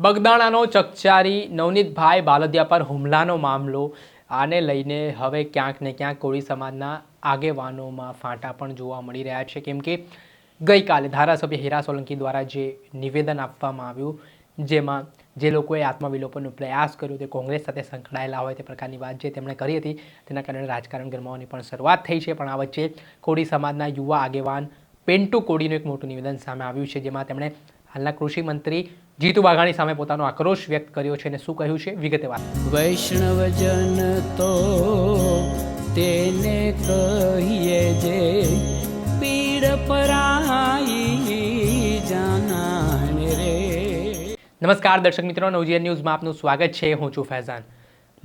બગદાણાનો ચકચારી નવનીતભાઈ બાલદિયા પર હુમલાનો મામલો, આને લઈને હવે ક્યાંક ને ક્યાંક કોળી સમાજના આગેવાનોમાં ફાંટા પણ જોવા મળી રહ્યા છે. કેમ કે ગઈકાલે ધારાસભ્ય હીરા સોલંકી દ્વારા જે નિવેદન આપવામાં આવ્યું, જેમાં જે લોકોએ આત્મવિલોપનનો પ્રયાસ કર્યો, તે કોંગ્રેસ સાથે સંકળાયેલા હોય તે પ્રકારની વાત જે તેમણે કરી હતી, તેના કારણે રાજકારણ ગરમાવાની પણ શરૂઆત થઈ છે. પણ આ વચ્ચે કોળી સમાજના યુવા આગેવાન પેન્ટુ કોડીનું એક મોટું નિવેદન સામે આવ્યું છે, જેમાં તેમણે હાલના કૃષિ મંત્રી જીતુ વાઘાણી સામે પોતાનો આક્રોશ વ્યક્ત કર્યો છે અને શું કહ્યું છે? વિગતે વાત. વૈષ્ણવજન તો તેને કહીએ જે પીડ પરાઈ જાનાને રે. નમસ્કાર દર્શક મિત્રો નવજીવન ન્યૂઝમાં આપનું સ્વાગત છે. હું છું ફૈઝાન.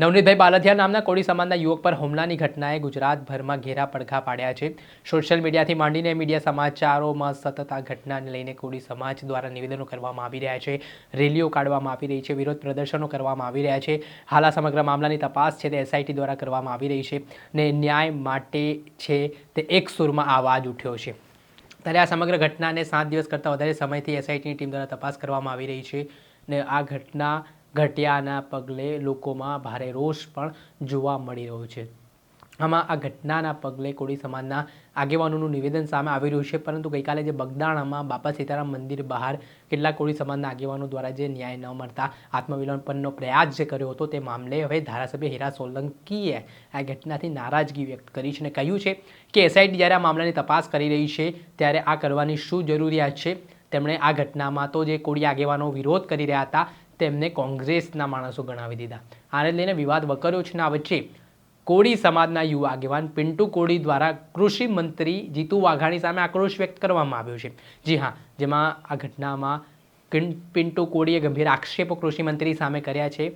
નવનીતભાઈ બાલધિયા નામના કોળી સમાજના યુવક પર હુમલાની ઘટનાએ ગુજરાતભરમાં ઘેરા પડઘા પાડ્યા છે. સોશિયલ મીડિયાથી માંડીને મીડિયા સમાચારોમાં સતત આ ઘટનાને લઈને કોળી સમાજ દ્વારા નિવેદનો કરવામાં આવી રહ્યા છે. રેલીઓ કાઢવામાં આવી રહી છે, વિરોધ પ્રદર્શનો કરવામાં આવી રહ્યા છે. હાલ આ સમગ્ર મામલાની તપાસ છે તે એસઆઈટી દ્વારા કરવામાં આવી રહી છે ને ન્યાય માટે છે તે એક સુરમાં અવાજ ઉઠ્યો છે. ત્યારે આ સમગ્ર ઘટનાને સાત દિવસ કરતાં વધારે સમયથી એસઆઈટીની ટીમ દ્વારા તપાસ કરવામાં આવી રહી છે ને આ ઘટના ઘટ્યાના પગલે લોકોમાં ભારે રોષ પણ જોવા મળી રહ્યો છે. આમાં આ ઘટનાના પગલે કોળી સમાજના આગેવાનોનું નિવેદન સામે આવી રહ્યું છે, પરંતુ ગઈકાલે જે બગદાણામાં બાપા સીતારામ મંદિર બહાર કેટલાક કોળી સમાજના આગેવાનો દ્વારા જે ન્યાય ન મળતા આત્મવિલોપનનો પ્રયાસ જે કર્યો હતો તે મામલે હવે ધારાસભ્ય હીરા સોલંકીએ આ ઘટનાથી નારાજગી વ્યક્ત કરી છે અને કહ્યું છે કે એસઆઈટી જ્યારે આ મામલાની તપાસ કરી રહી છે, ત્યારે આ કરવાની શું જરૂરિયાત છે? તેમણે આ ઘટનામાં તો જે કોળી આગેવાનો વિરોધ કરી રહ્યા હતા તેમને કોંગ્રેસના માણસો ગણાવી દીધા. આને લઈને વિવાદ વકર્યો વચ્ચે કોળી સમાજના યુવા આગેવાન પિન્ટુ કોળી દ્વારા કૃષિ મંત્રી જીતુ વાઘાણી સામે આક્રોશ વ્યક્ત કરવામાં આવ્યો છે. જી હા, જેમાં આ ઘટનામાં પિન્ટુ કોળીએ ગંભીર આક્ષેપો કૃષિ મંત્રી સામે કર્યા છે.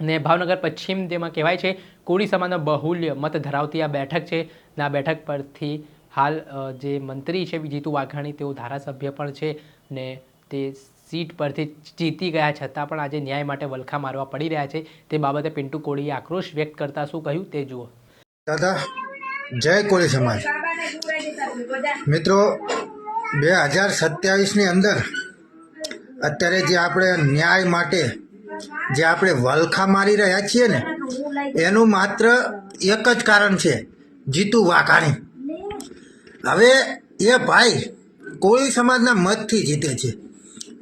ને ભાવનગર પશ્ચિમ જેમાં કહેવાય છે, કોળી સમાજનો બહુલ્ય મત ધરાવતી આ બેઠક છે આ બેઠક પરથી હાલ જે મંત્રી છે જીતુ વાઘાણી તેઓ ધારાસભ્ય પણ છે ને તે સીટ પરથી જીતી ગયા છતાં પણ આજે ન્યાય માટે વલખા મારવા પડી રહ્યા છે. તે બાબતે પિન્ટુ કોળીએ આક્રોશ વ્યક્ત કરતા શું કહ્યું તે જુઓ. દાદા, જય કોળી સમાજ. મિત્રો, બે હજાર સત્યાવીસની અંદર અત્યારે જે આપણે ન્યાય માટે જે આપણે વલખા મારી રહ્યા છીએ ને, એનું માત્ર એક જ કારણ છે, જીતુ વાઘાણી. હવે એ ભાઈ કોળી સમાજના મતથી જીતે છે.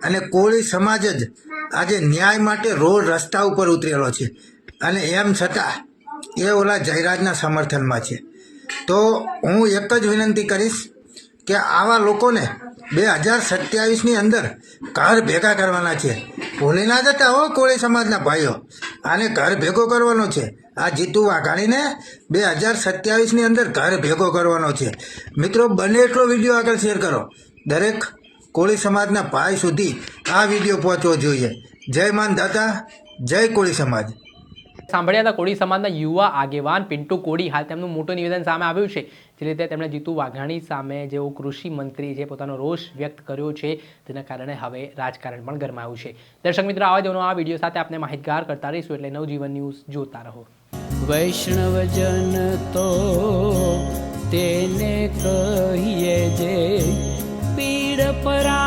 અને કોળી સમાજ જ આજે ન્યાય માટે રોડ રસ્તા ઉપર ઉતરેલો છે. અને એમ છતાં એ ઓલા જયરાજના સમર્થનમાં છે. તો હું એક જ વિનંતી કરીશ કે આવા લોકોને બે હજાર સત્યાવીસની અંદર ઘર ભેગા કરવાના છે. ભૂલી ના જતા હો કોળી સમાજના ભાઈઓ. આને ઘર ભેગો કરવાનો છે. આ જીતુ વાઘાણીને બે હજાર સત્યાવીસની અંદર ઘર ભેગો કરવાનો છે. મિત્રો, બને એટલો વીડિયો આગળ શેર કરો. દરેક કોળી સમાજના ભાઈ સુધી આ વીડિયો પહોંચવો જોઈએ. જય માન દાતા જય કોળી સમાજ. સાંભળ્યા હતા કોળી સમાજના યુવા આગેવાન પિન્ટુ કોળી હાલ તેમનું મોટું નિવેદન સામે આવ્યું છે. જે રીતે તેમણે જીતુ વાઘાણી સામે જેઓ કૃષિ મંત્રી જે પોતાનો રોષ વ્યક્ત કર્યો છે તેના કારણે હવે રાજકારણ પણ ગરમાયું છે. દર્શક મિત્રો આવા જેનો આ વીડિયો સાથે આપણે માહિતગાર કરતા રહીશું એટલે નવજીવન ન્યૂઝ જોતા રહો. વૈષ્ણવજન તો તેને કહીએ જે પીડ પરાઈ